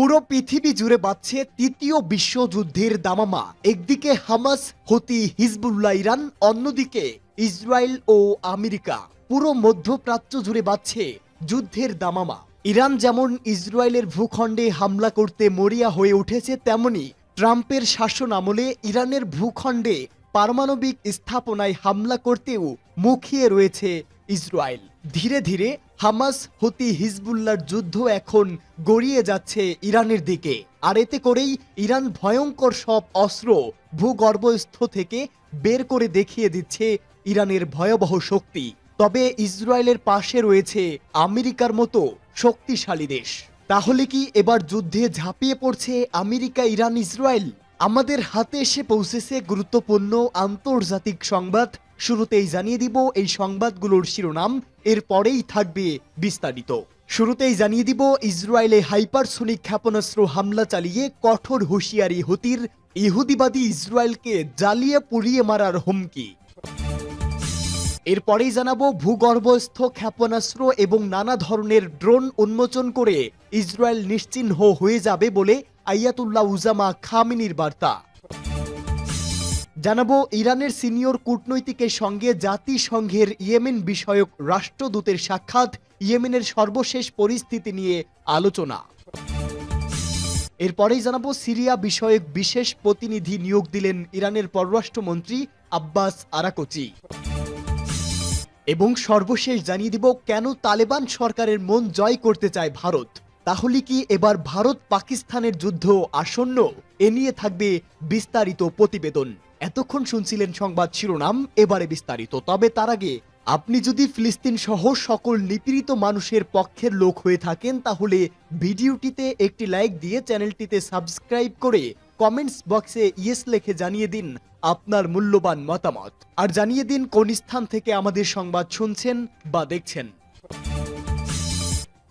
পুরো পৃথিবী জুড়ে বাড়ছে তৃতীয় বিশ্বযুদ্ধের দামামা। একদিকে হামাস, হতি হিজবুল্লাহ, ইরান, অন্যদিকে ইসরায়েল ও আমেরিকা। পুরো মধ্যপ্রাচ্য জুড়ে বাড়ছে যুদ্ধের দামামা। ইরান যেমন ইসরায়েলের ভূখণ্ডে হামলা করতে মরিয়া হয়ে উঠেছে, তেমনি ট্রাম্পের শাসন আমলে ইরানের ভূখণ্ডে পারমাণবিক স্থাপনায় হামলা করতেও মুখিয়ে রয়েছে ইসরায়েল। ধীরে ধীরে হামাস, হতি, হিজবুল্লার যুদ্ধ এখন গড়িয়ে যাচ্ছে ইরানের দিকে। আর এতে করেই ইরান ভয়ঙ্কর সব অস্ত্র ভূগর্ভস্থ থেকে বের করে দেখিয়ে দিচ্ছে ইরানের ভয়াবহ শক্তি। তবে ইসরায়েলের পাশে রয়েছে আমেরিকার মতো শক্তিশালী দেশ। তাহলে কি এবার যুদ্ধে ঝাঁপিয়ে পড়ছে আমেরিকা, ইরান, ইসরায়েল? আমাদের হাতে এসে পৌঁছেছে গুরুত্বপূর্ণ আন্তর্জাতিক সংবাদ। শুরুতেই জানিয়ে দিব এই সংবাদগুলোর শিরোনাম, এরপরেই থাকবে বিস্তারিত। শুরুতেই জানিয়ে দিব ইসরায়েলে হাইপারসোনিক ক্ষেপণাস্ত্র হামলা চালিয়ে কঠোর হুঁশিয়ারি হতির, ইহুদিবাদী ইসরায়েলকে জ্বালিয়ে পুড়িয়ে মারার হুমকি। এরপরেই জানাব ভূগর্ভস্থ ক্ষেপণাস্ত্র এবং নানা ধরনের ড্রোন উন্মোচন করে ইসরায়েল নিশ্চিহ্ন হয়ে যাবে বলে আয়াতুল্লাহ উজামা খামিনির বার্তা। জানাব, ইরানের সিনিয়র কূটনৈতিকের সঙ্গে জাতিসংঘের ইয়েমেন বিষয়ক রাষ্ট্রদূতের সাক্ষাৎ, ইয়েমেনের সর্বশেষ পরিস্থিতি নিয়ে আলোচনা। এরপরেই জানাব, সিরিয়া বিষয়ক বিশেষ প্রতিনিধি নিয়োগ দিলেন ইরানের পররাষ্ট্রমন্ত্রী আব্বাস আরাকচি। এবং সর্বশেষ জানিয়ে দিব, কেন তালেবান সরকারের মন জয় করতে চায় ভারত? তাহলে কি এবার ভারত পাকিস্তানের যুদ্ধ আসন্ন? এ নিয়ে থাকবে বিস্তারিত প্রতিবেদন। এতক্ষণ শুনছিলেন সংবাদ শিরোনাম, এবারে বিস্তারিত। তবে তার আগে, আপনি যদি ফিলিস্তিন সহ সকল নিপীড়িত মানুষের পক্ষের লোক হয়ে থাকেন, তাহলে ভিডিওটিতে একটি লাইক দিয়ে চ্যানেলটিতে সাবস্ক্রাইব করে কমেন্টস বক্সে ইয়েস লেখে জানিয়ে দিন আপনার মূল্যবান মতামত। আর জানিয়ে দিন কোন স্থান থেকে আমাদের সংবাদ শুনছেন বা দেখছেন।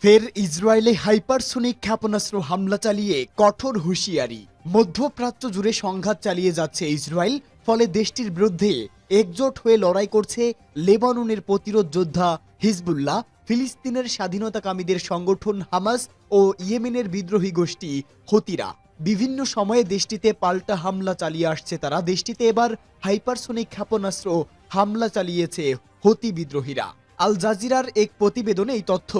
ফের ইসরায়েলে হাইপারসোনিক ক্ষেপণাস্ত্র হামলা চালিয়ে কঠোর হুঁশিয়ারি। মধ্যপ্রাচ্য জুড়ে সংঘাত চালিয়ে যাচ্ছে ইসরায়েল, ফলে দেশটির বিরুদ্ধে একজোট হয়ে লড়াই করছে লেবাননের প্রতিরোধ যোদ্ধা হিজবুল্লাহ, ফিলিস্তিনের স্বাধীনতাকামীদের সংগঠন হামাস ও ইয়েমেনের বিদ্রোহী গোষ্ঠী হতিরা। বিভিন্ন সময়ে দেশটিতে পাল্টা হামলা চালিয়ে আসছে তারা। দেশটিতে এবার হাইপারসোনিক ক্ষেপণাস্ত্র হামলা চালিয়েছে হতি বিদ্রোহীরা। আল জাজিরার এক প্রতিবেদনে এই তথ্য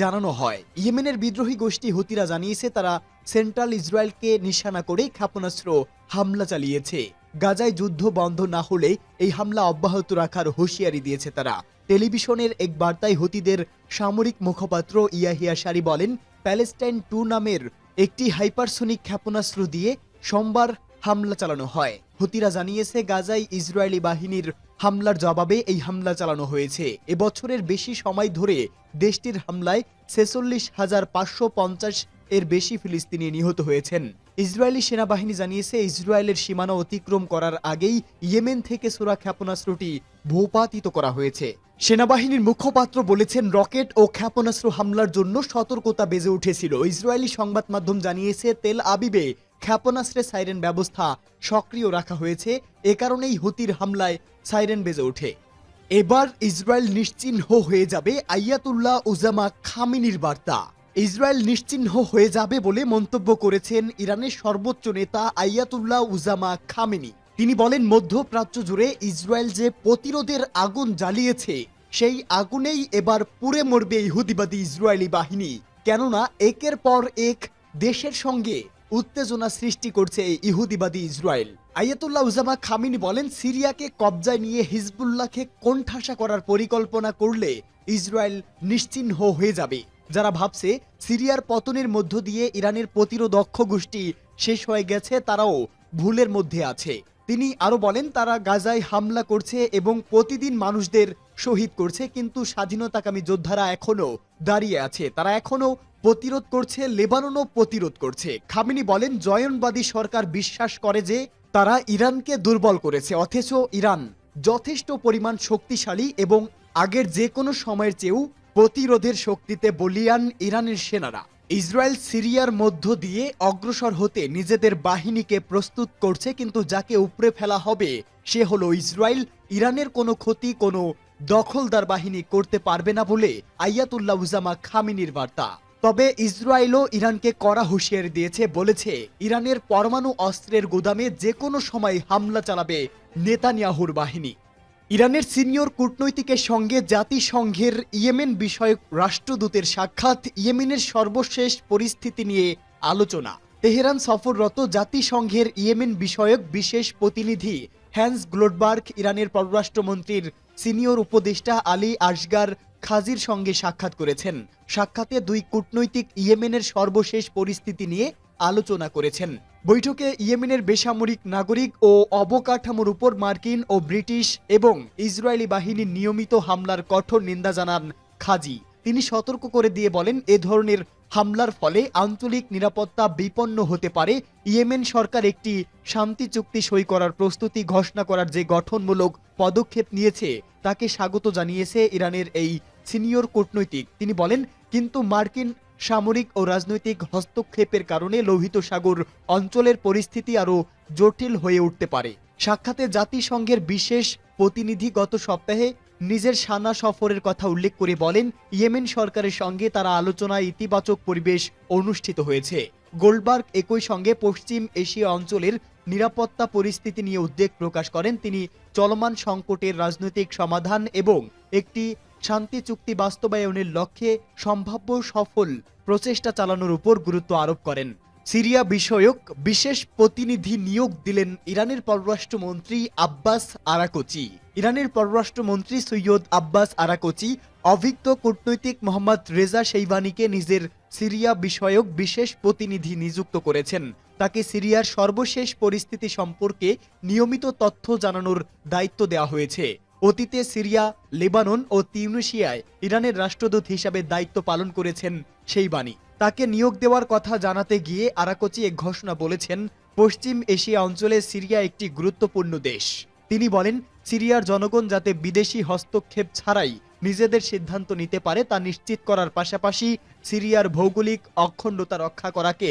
জানানো হয়। ইয়েমেনের বিদ্রোহী গোষ্ঠী হুতিরা জানিয়েছে, তারা সেন্ট্রাল ইসরায়েলকে নিশানা করে ক্ষেপণাস্ত্র হামলা চালিয়েছে। গাজায় যুদ্ধ বন্ধ না হলে এই হামলা অব্যাহত রাখার হুঁশিয়ারি দিয়েছে তারা। টেলিভিশনের এক বার্তায় হুতিদের সামরিক মুখপাত্র ইয়াহিয়া সারি বলেন, প্যালেস্টাইন টু নামের একটি হাইপারসোনিক ক্ষেপণাস্ত্র দিয়ে সোমবার হামলা চালানো হয়। হুতিরা জানিয়েছে, গাজায় ইসরায়েলি বাহিনীর হামলার জবাবে এই হামলা চালানো হয়েছে। এবছরের বেশি সময় ধরে দেশটির হামলায় ছেচল্লিশ হাজার পাঁচশো পঞ্চাশ এর বেশি ফিলিস্তিনি নিহত হয়েছেন। ইসরায়েলি সেনাবাহিনী জানিয়েছে, ইসরায়েলের সীমানা অতিক্রম করার আগেই ইয়েমেন থেকে সোরা ক্ষেপণাস্ত্রটি ভূপাতিত করা হয়েছে। সেনাবাহিনীর মুখপাত্র বলেছেন, রকেট ও ক্ষেপণাস্ত্র হামলার জন্য সতর্কতা বেজে উঠেছিল। ইসরায়েলি সংবাদ মাধ্যম জানিয়েছে, তেল আবিবে ক্ষেপণাস্ত্রের সাইরেন ব্যবস্থা সক্রিয় রাখা হয়েছে, এ কারণেই হুতির হামলায় সাইরেন বেজে ওঠে। এবার ইসরায়েল নিশ্চিহ্ন হয়ে যাবে আয়াতুল্লাহ উজামা খামিনির বার্তা। ইসরায়েল নিশ্চিহ্ন হয়ে যাবে বলে মন্তব্য করেছেন ইরানের সর্বোচ্চ নেতা আয়াতুল্লাহ উজামা খামিনি। তিনি বলেন, মধ্যপ্রাচ্য জুড়ে ইসরায়েল যে প্রতিরোধের আগুন জ্বালিয়েছে, সেই আগুনেই এবার পুড়ে মরবে ইহুদিবাদী ইসরায়েলি বাহিনী। কেননা, একের পর এক দেশের সঙ্গে উত্তেজনা সৃষ্টি করছে এই ইহুদিবাদী ইসরায়েল। আয়াতুল্লাহ উজামা খামিনি বলেন, সিরিয়াকে কবজায় নিয়ে হিজবুল্লাহকে কোণঠাসা করার পরিকল্পনা করলে ইসরায়েল নিশ্চিহ্ন হয়ে যাবে। যারা ভাবছে সিরিয়ার পতনের মধ্য দিয়ে ইরানের প্রতিরোধক্ষ গোষ্ঠী শেষ হয়ে গেছে, তারাও ভুলের মধ্যে আছে। তিনি আরও বলেন, তারা গাজায় হামলা করছে এবং প্রতিদিন মানুষদের শহীদ করছে, কিন্তু স্বাধীনতাকামী যোদ্ধারা এখনও দাঁড়িয়ে আছে। তারা এখনও প্রতিরোধ করছে, লেবাননও প্রতিরোধ করছে। খামিনি বলেন, জয়নবাদী সরকার বিশ্বাস করে যে তারা ইরানকে দুর্বল করেছে, অথচ ইরান যথেষ্ট পরিমাণ শক্তিশালী এবং আগের যে কোনো সময়ের চেয়েও প্রতিরোধের শক্তিতে বলিয়ান ইরানের সেনারা। ইসরায়েল সিরিয়ার মধ্য দিয়ে অগ্রসর হতে নিজেদের বাহিনীকে প্রস্তুত করছে, কিন্তু যাকে উপড়ে ফেলা হবে, সে হলো ইসরায়েল। ইরানের কোনো ক্ষতি, কোনো দখলদার বাহিনী করতে পারবে না বলে আয়াতুল্লাহ উজামা খামিনির বার্তা। তবে ইসরায়েলও ইরানকে কড়া হুঁশিয়ারি দিয়েছে, বলেছে ইরানের পরমাণু অস্ত্রের গুদামে যে কোনো সময় হামলা চালাবে নেতানিয়াহুর বাহিনী। ইরানের সিনিয়র কূটনৈতিকের সঙ্গে জাতিসংঘের ইয়েমেন বিষয়ক রাষ্ট্রদূতের সাক্ষাৎ, ইয়েমেনের সর্বশেষ পরিস্থিতি নিয়ে আলোচনা। তেহরান সফররত জাতিসংঘের ইয়েমেন বিষয়ক বিশেষ প্রতিনিধি হ্যান্স গ্লোডবার্গ, ইরানের পররাষ্ট্রমন্ত্রীর সিনিয়র উপদেষ্টা আলী আসগার খাজির সঙ্গে সাক্ষাৎ করেছেন। সাক্ষাতে দুই কূটনৈতিক ইয়েমেনের সর্বশেষ পরিস্থিতি নিয়ে আলোচনা করেছেন। বৈঠকে ইয়েমেনের বেসামরিক নাগরিক ও অবকাঠামোর উপর মার্কিন ও ব্রিটিশ এবং ইসরায়েলি বাহিনীর নিয়মিত হামলার কঠোর নিন্দা জানান খাজি। তিনি সতর্ক করে দিয়ে বলেন, এ ধরনের হামলার ফলে আঞ্চলিক নিরাপত্তা বিপন্ন হতে পারে। ইয়েমেন সরকার একটি শান্তি চুক্তি সই করার প্রস্তুতি ঘোষণা করার যে গঠনমূলক পদক্ষেপ নিয়েছে, তাকে স্বাগত জানিয়েছে ইরানের এই সিনিয়র কূটনৈতিক। তিনি বলেন, কিন্তু মার্কিন সামরিক ও রাজনৈতিক হস্তক্ষেপের কারণে লোহিত সাগর অঞ্চলের পরিস্থিতি আরও জটিল হয়ে উঠতে পারে। সাক্ষাতে জাতিসংঘের বিশেষ প্রতিনিধি গত সপ্তাহে নিজের সানা সফরের কথা উল্লেখ করে বলেন, ইয়েমেন সরকারের সঙ্গে তারা আলোচনায় ইতিবাচক পরিবেশ অনুষ্ঠিত হয়েছে। গোল্ডবার্গ একই সঙ্গে পশ্চিম এশিয়া অঞ্চলের নিরাপত্তা পরিস্থিতি নিয়ে উদ্বেগ প্রকাশ করেন। তিনি চলমান সংকটের রাজনৈতিক সমাধান এবং একটি শান্তি চুক্তি বাস্তবায়নের লক্ষ্যে সম্ভাব্য সফল প্রচেষ্টা চালানোর উপর গুরুত্ব আরোপ করেন। সিরিয়া বিষয়ক বিশেষ প্রতিনিধি নিয়োগ দিলেন ইরানের পররাষ্ট্রমন্ত্রী আব্বাস আরাকোচি। ইরানের পররাষ্ট্রমন্ত্রী সৈয়দ আব্বাস আরাকোচি, অভিজ্ঞ কূটনৈতিক মোহাম্মদ রেজা সেইবানিকে নিজের সিরিয়া বিষয়ক বিশেষ প্রতিনিধি নিযুক্ত করেছেন। তাকে সিরিয়ার সর্বশেষ পরিস্থিতি সম্পর্কে নিয়মিত তথ্য জানানোর দায়িত্ব দেওয়া হয়েছে। অতীতে সিরিয়া, লেবানন ও তিউনিশিয়ায় ইরানের রাষ্ট্রদূত হিসাবে দায়িত্ব পালন করেছেন সেই বাণী তাকে নিয়োগ দেওয়ার কথা জানাতে গিয়ে আরাকোচি এক ঘোষণা বলেছেন, পশ্চিম এশিয়া অঞ্চলে সিরিয়া একটি গুরুত্বপূর্ণ দেশ। তিনি বলেন সিরিয়ার জনগণ যাতে বিদেশি হস্তক্ষেপ ছাড়াই নিজেদের সিদ্ধান্ত নিতে পারে তা নিশ্চিত করার পাশাপাশি সিরিয়ার ভৌগোলিক অখণ্ডতা রক্ষা করাকে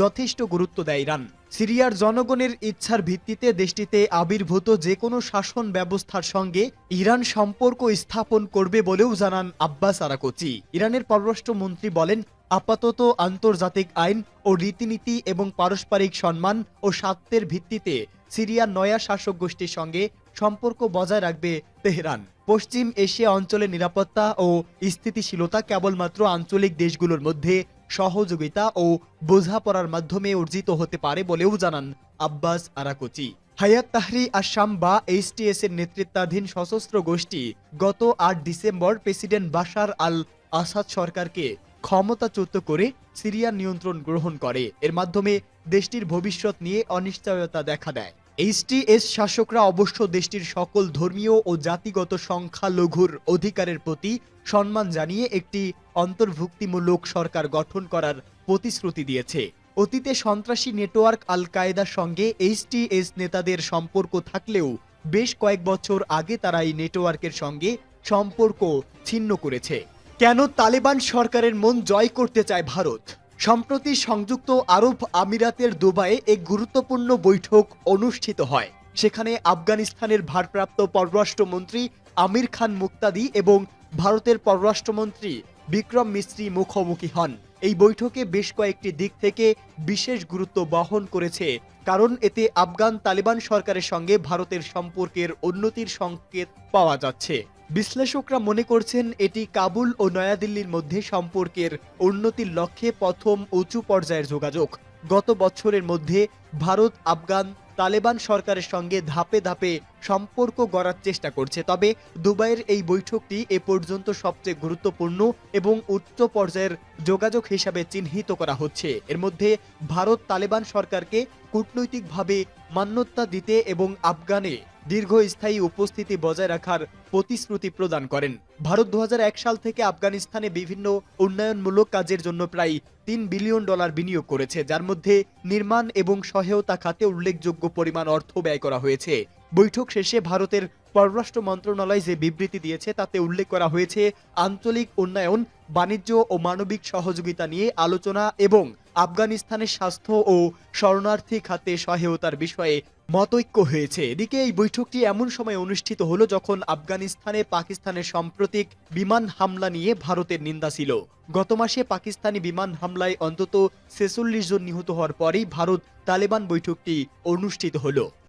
যথেষ্ট গুরুত্ব দেয় ইরান। সিরিয়ার জনগণের ইচ্ছার ভিত্তিতে দেশটিতে আবির্ভূত যে কোনো শাসন ব্যবস্থার সঙ্গে ইরান সম্পর্ক স্থাপন করবে বলেও জানান আব্বাস আরাকোচি। ইরানের পররাষ্ট্রমন্ত্রী বলেন, আপাতত আন্তর্জাতিক আইন ও রীতিনীতি এবং পারস্পরিক সম্মান ও স্বার্থের ভিত্তিতে সিরিয়ার নয়া শাসক গোষ্ঠীর সঙ্গে সম্পর্ক বজায় রাখবে তেহরান। পশ্চিম এশিয়া অঞ্চলের নিরাপত্তা ও স্থিতিশীলতা কেবলমাত্র আঞ্চলিক দেশগুলোর মধ্যে সহযোগিতা ও বোঝাপড়ার মাধ্যমে অর্জিত হতে পারে বলেও জানান আব্বাস আরাকোচি। হায়াত তাহরি আসাম বা এইচটিএস এর নেতৃত্বাধীন সশস্ত্র গোষ্ঠী গত আট December president Bashar al Assad সরকারকে ক্ষমতাচ্যুত করে সিরিয়ার নিয়ন্ত্রণ গ্রহণ করে। এর মাধ্যমে দেশটির ভবিষ্যৎ নিয়ে অনিশ্চয়তা দেখা দেয়। এইচটিএস শাসকরা অবশ্য দেশটির সকল ধর্মীয় ও জাতিগত সংখ্যালঘুর অধিকারের প্রতি সম্মান জানিয়ে একটি অন্তর্ভুক্তিমূলক সরকার গঠন করার প্রতিশ্রুতি দিয়েছে। অতীতে সন্ত্রাসী নেটওয়ার্ক আল কায়েদার সঙ্গে এইচটিএস নেতাদের সম্পর্ক থাকলেও বেশ কয়েক বছর আগে তারা এই নেটওয়ার্কের সঙ্গে সম্পর্ক ছিন্ন করেছে। কেন তালেবান সরকারের মন জয় করতে চায় ভারত? সম্প্রতি সংযুক্ত আরব আমিরাতের দুবাইয়ে এক গুরুত্বপূর্ণ বৈঠক অনুষ্ঠিত হয়। সেখানে আফগানিস্তানের ভারপ্রাপ্ত পররাষ্ট্রমন্ত্রী আমির খান মুক্তাদি এবং ভারতের পররাষ্ট্রমন্ত্রী বিক্রম মিস্ত্রি মুখোমুখি হন। এই বৈঠকে বেশ কয়েকটি দিক থেকে বিশেষ গুরুত্ব বহন করেছে, কারণ এতে আফগান তালেবান সরকারের সঙ্গে ভারতের সম্পর্কের উন্নতির সংকেত পাওয়া যাচ্ছে। বিশ্লেষকরা মনে করছেন এটি কাবুল ও নয়াদিল্লির মধ্যে সম্পর্কের উন্নতির লক্ষ্যে প্রথম উঁচু পর্যায়ের যোগাযোগ। গত বছরের মধ্যে ভারত, আফগান, তালেবান সরকারের সঙ্গে ধাপে ধাপে সম্পর্ক গড়ার চেষ্টা করছে। তবে দুবাইয়ের এই বৈঠকটি এ পর্যন্ত সবচেয়ে গুরুত্বপূর্ণ এবং উচ্চ পর্যায়ের যোগাযোগ হিসাবে চিহ্নিত করা হচ্ছে। এর মধ্যে ভারত তালেবান সরকারকে কূটনৈতিকভাবে মান্যতা দিতে এবং আফগানে দীর্ঘস্থায়ী উপস্থিতি বজায় রাখার প্রতিশ্রুতি প্রদান করেন। ভারত দু হাজার এক সাল থেকে আফগানিস্তানে বিভিন্ন উন্নয়নমূলক কাজের জন্য প্রায় তিন বিলিয়ন ডলার বিনিয়োগ করেছে, যার মধ্যে নির্মাণ এবং সহায়তা খাতে উল্লেখযোগ্য পরিমাণ অর্থ ব্যয় করা হয়েছে। বৈঠক শেষে ভারতের পররাষ্ট্র মন্ত্রণালয় যে বিবৃতি দিয়েছে, তাতে উল্লেখ করা হয়েছে আঞ্চলিক উন্নয়ন, বাণিজ্য ও মানবিক সহযোগিতা নিয়ে আলোচনা এবং আফগানিস্তানের স্বাস্থ্য ও শরণার্থী খাতে সহায়তার বিষয়ে মতৈক্য হয়েছে। এদিকে এই বৈঠকটি এমন সময় অনুষ্ঠিত হলো যখন আফগানিস্তানে পাকিস্তানের সাম্প্রতিক বিমান হামলা নিয়ে ভারতের নিন্দা ছিল। গত মাসে পাকিস্তানি বিমান হামলায় অন্তত ছেচল্লিশ জন নিহত হওয়ার পরেই ভারত তালেবান বৈঠকটি অনুষ্ঠিত হলো।